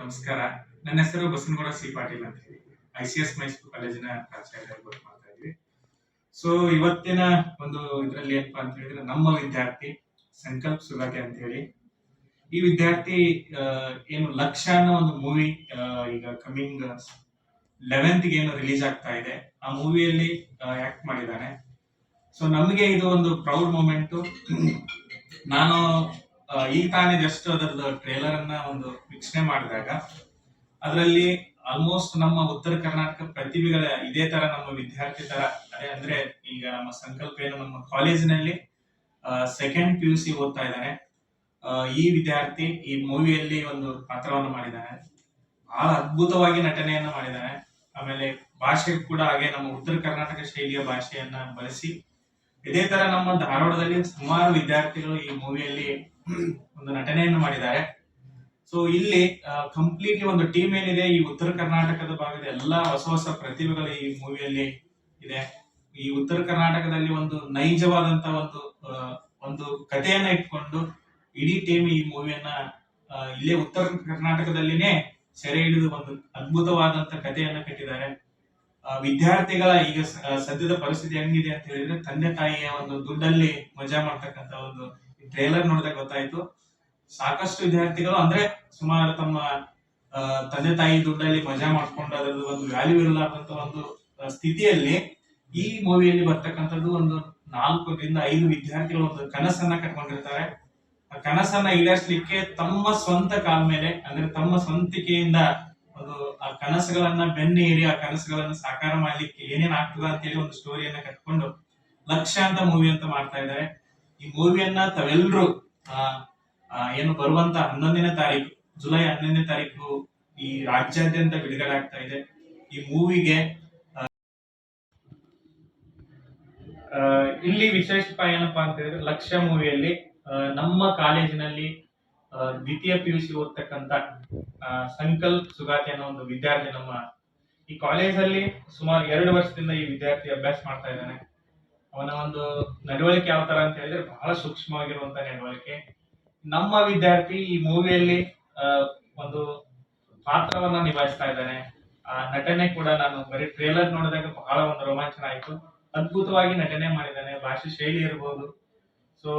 ನಮಸ್ಕಾರ. ನನ್ನ ಹೆಸರು ಬಸನಗೌಡ ಸಿ ಪಾಟೀಲ್ ಅಂತ ಹೇಳಿ. ಐ ಸಿ ಎಸ್ ಮೈಸೂರು ಕಾಲೇಜಿನ ಪ್ರಾಚಾರ್ಯರಾಗಿ ವರ್ಕ್ ಮಾಡ್ತಾ ಇದ್ವಿ. ಸೊ ಇವತ್ತಿನ ಒಂದು ಇದರಲ್ಲಿ ಏನಪ್ಪಾ ಅಂತ ಹೇಳಿದ್ರೆ, ನಮ್ಮ ವಿದ್ಯಾರ್ಥಿ ಸಂಕಲ್ಪ್ ಸುಗಾಟಿ ಅಂತ ಹೇಳಿ. ಈ ವಿದ್ಯಾರ್ಥಿ ಏನು ಲಕ್ಷ ಅನ್ನೋ ಒಂದು ಮೂವಿ ಈಗ ಕಮಿಂಗ್ ಲೆವೆಂತ್ ಏನು ರಿಲೀಸ್ ಆಗ್ತಾ ಇದೆ. ಆ ಮೂವಿಯಲ್ಲಿ ಆಕ್ಟ್ ಮಾಡಿದ್ದಾನೆ. ಸೊ ನಮಗೆ ಇದು ಒಂದು ಪ್ರೌಡ್ ಮೂಮೆಂಟು ನಾನು ಈಗ ತಾನೇ ಜಸ್ಟ್ ಅದರದ್ದು ಟ್ರೇಲರ್ ಅನ್ನ ಒಂದು ವೀಕ್ಷಣೆ ಮಾಡಿದಾಗ, ಅದರಲ್ಲಿ ಆಲ್ಮೋಸ್ಟ್ ನಮ್ಮ ಉತ್ತರ ಕರ್ನಾಟಕ ಪ್ರತಿಭೆಗಳ ಇದೇ ತರ ನಮ್ಮ ವಿದ್ಯಾರ್ಥಿ ತರ, ಅದೇ ಅಂದ್ರೆ ಈಗ ನಮ್ಮ ಸಂಕಲ್ಪ ಏನು ನಮ್ಮ ಕಾಲೇಜಿನಲ್ಲಿ ಸೆಕೆಂಡ್ ಪಿ ಯು ಸಿ ಓದ್ತಾ ಇದ್ದಾನೆ ಈ ವಿದ್ಯಾರ್ಥಿ ಈ ಮೂವಿಯಲ್ಲಿ ಒಂದು ಪಾತ್ರವನ್ನು ಮಾಡಿದ್ದಾನೆ ಬಹಳ ಅದ್ಭುತವಾಗಿ ನಟನೆಯನ್ನು ಮಾಡಿದ್ದಾನೆ ಆಮೇಲೆ ಭಾಷೆ ಕೂಡ ಹಾಗೆ ನಮ್ಮ ಉತ್ತರ ಕರ್ನಾಟಕ ಶೈಲಿಯ ಭಾಷೆಯನ್ನ ಬಳಸಿ ಇದೇ ತರ ನಮ್ಮ ಧಾರವಾಡದಲ್ಲಿ ಸುಮಾರು ವಿದ್ಯಾರ್ಥಿಗಳು ಈ ಮೂವಿಯಲ್ಲಿ ಒಂದು ನಟನೆಯನ್ನು ಮಾಡಿದ್ದಾರೆ. ಸೊ ಇಲ್ಲಿ ಕಂಪ್ಲೀಟ್ಲಿ ಒಂದು ಟೀಮ್ ಏನಿದೆ, ಈ ಉತ್ತರ ಕರ್ನಾಟಕದ ಭಾಗದ ಎಲ್ಲಾ ಹೊಸ ಹೊಸ ಪ್ರತಿಭೆಗಳು ಈ ಮೂವಿಯಲ್ಲಿ ಇದೆ. ಈ ಉತ್ತರ ಕರ್ನಾಟಕದಲ್ಲಿ ಒಂದು ನೈಜವಾದಂತ ಒಂದು ಒಂದು ಕಥೆಯನ್ನ ಇಟ್ಕೊಂಡು ಇಡೀ ಟೀಮ್ ಈ ಮೂವಿಯನ್ನ ಇಲ್ಲೇ ಉತ್ತರ ಕರ್ನಾಟಕದಲ್ಲಿನೇ ಸೆರೆ ಹಿಡಿದು ಒಂದು ಅದ್ಭುತವಾದಂತ ಕಥೆಯನ್ನ ಕಟ್ಟಿದ್ದಾರೆ. ವಿದ್ಯಾರ್ಥಿಗಳ ಈಗ ಸದ್ಯದ ಪರಿಸ್ಥಿತಿ ಹೆಂಗಿದೆ ಅಂತ ಹೇಳಿದ್ರೆ ತಂದೆ ತಾಯಿಯ ಒಂದು ದುಡ್ಡಲ್ಲಿ ಮಜಾ ಮಾಡ್ತಕ್ಕಂತ ಒಂದು ಟ್ರೇಲರ್ ನೋಡಿದಾಗ ಗೊತ್ತಾಯ್ತು. ಸಾಕಷ್ಟು ವಿದ್ಯಾರ್ಥಿಗಳು ಅಂದ್ರೆ ಸುಮಾರು ತಮ್ಮ ತಂದೆ ತಾಯಿ ದುಡ್ಡಲ್ಲಿ ಮಜಾ ಮಾಡ್ಕೊಂಡು ಅದರದ್ದು ಒಂದು ವ್ಯಾಲ್ಯೂ ಇರಲಾರ್ದಂತ ಒಂದು ಸ್ಥಿತಿಯಲ್ಲಿ ಈ ಮೂವಿಯಲ್ಲಿ ಬರ್ತಕ್ಕಂಥದ್ದು ಒಂದು ನಾಲ್ಕರಿಂದ ಐದು ವಿದ್ಯಾರ್ಥಿಗಳು ಒಂದು ಕನಸನ್ನ ಕಟ್ಕೊಂಡಿರ್ತಾರೆ. ಆ ಕನಸನ್ನ ಈಡೇರಿಸಲಿಕ್ಕೆ ತಮ್ಮ ಸ್ವಂತ ಕಾಲ ಮೇಲೆ, ಅಂದ್ರೆ ತಮ್ಮ ಸ್ವಂತಿಕೆಯಿಂದ ಆ ಕನಸುಗಳನ್ನ ಬೆನ್ನೇರಿ, ಆ ಕನಸುಗಳನ್ನ ಸಾಕಾರ ಮಾಡ್ಲಿಕ್ಕೆ ಏನೇನ್ ಆಗ್ತದ ಅಂತ ಹೇಳಿ ಒಂದು ಸ್ಟೋರಿಯನ್ನ ಕಟ್ಕೊಂಡು ಲಕ್ಷ ಅಂತ ಮೂವಿ ಅಂತ ಮಾಡ್ತಾ ಇದ್ದಾರೆ. ಈ ಮೂವಿಯನ್ನ ತಾವೆಲ್ಲರೂ ಏನು ಬರುವಂತ ಹನ್ನೊಂದನೇ ತಾರೀಕು, ಜುಲೈ ಹನ್ನೊಂದನೇ ತಾರೀಕು ಈ ರಾಜ್ಯಾದ್ಯಂತ ಬಿಡುಗಡೆ ಆಗ್ತಾ ಇದೆ. ಈ ಮೂವಿಗೆ ಇಲ್ಲಿ ವಿಶೇಷ ಏನಪ್ಪಾ ಅಂತ ಹೇಳಿದ್ರೆ ಲಕ್ಷ ಮೂವಿಯಲ್ಲಿ ನಮ್ಮ ಕಾಲೇಜಿನಲ್ಲಿ ದ್ವಿತೀಯ ಪಿ ಯು ಸಿ ಓದ್ತಕ್ಕಂತ ಸಂಕಲ್ಪ್ ಸುಗಾತಿ ಅನ್ನೋ ಒಂದು ವಿದ್ಯಾರ್ಥಿ ನಮ್ಮ ಈ ಕಾಲೇಜಲ್ಲಿ ಸುಮಾರು ಎರಡು ವರ್ಷದಿಂದ ಈ ವಿದ್ಯಾರ್ಥಿ ಅಭ್ಯಾಸ ಮಾಡ್ತಾ ಇದ್ದಾನೆ. ಅವನ ಒಂದು ನಡವಳಿಕೆ ಯಾವ ತರ ಅಂತ ಹೇಳಿದ್ರೆ ಬಹಳ ಸೂಕ್ಷ್ಮವಾಗಿರುವಂತ ನಡವಳಿಕೆ. ನಮ್ಮ ವಿದ್ಯಾರ್ಥಿ ಈ ಮೂವಿಯಲ್ಲಿ ಒಂದು ಪಾತ್ರವನ್ನ ನಿಭಾಯಿಸ್ತಾ ಇದ್ದಾನೆ. ಆ ನಟನೆ ಕೂಡ ನಾನು ಬರೀ ಟ್ರೇಲರ್ ನೋಡಿದಾಗ ಬಹಳ ಒಂದು ರೋಮಾಂಚನ ಆಯ್ತು. ಅದ್ಭುತವಾಗಿ ನಟನೆ ಮಾಡಿದ್ದಾನೆ. ಭಾಷೆ ಶೈಲಿ ಇರಬಹುದು ಸೊ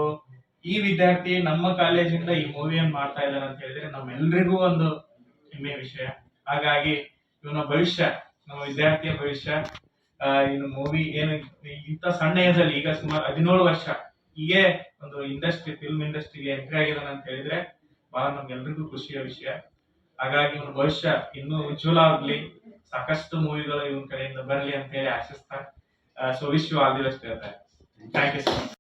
ಈ ವಿದ್ಯಾರ್ಥಿ ನಮ್ಮ ಕಾಲೇಜಿಂದ ಈ ಮೂವಿಯನ್ನು ಮಾಡ್ತಾ ಇದ್ದಾನೆ ಅಂತ ಹೇಳಿದ್ರೆ ನಮ್ಮೆಲ್ರಿಗೂ ಒಂದು ಹೆಮ್ಮೆಯ ವಿಷಯ. ಹಾಗಾಗಿ ಇವನ ಭವಿಷ್ಯ, ನಮ್ಮ ವಿದ್ಯಾರ್ಥಿಯ ಭವಿಷ್ಯ ಇನ್ನು ಮೂವಿ ಏನು, ಇಂಥ ಸಣ್ಣ ಏಜಲ್ಲಿ ಈಗ ಸುಮಾರು ಹದಿನೇಳು ವರ್ಷ ಹೀಗೆ ಒಂದು ಇಂಡಸ್ಟ್ರಿ ಫಿಲ್ಮ್ ಇಂಡಸ್ಟ್ರಿಗೆ ಎಂಟ್ರಿ ಆಗಿದ್ದಾನೆ ಅಂತ ಹೇಳಿದ್ರೆ ಬಹಳ ನಮ್ಗೆಲ್ರಿಗೂ ಖುಷಿಯ ವಿಷಯ. ಹಾಗಾಗಿ ಇವನ ಭವಿಷ್ಯ ಇನ್ನೂ ಉಜ್ವಲ ಆಗ್ಲಿ, ಸಾಕಷ್ಟು ಮೂವಿಗಳು ಇವನ್ ಕಡೆಯಿಂದ ಬರಲಿ ಅಂತ ಹೇಳಿ ಆಶಿಸ್ತಾ ಸೊ ವಿಶ್ ಯು ಹೇಳ್ತಾರೆ. Thank you sir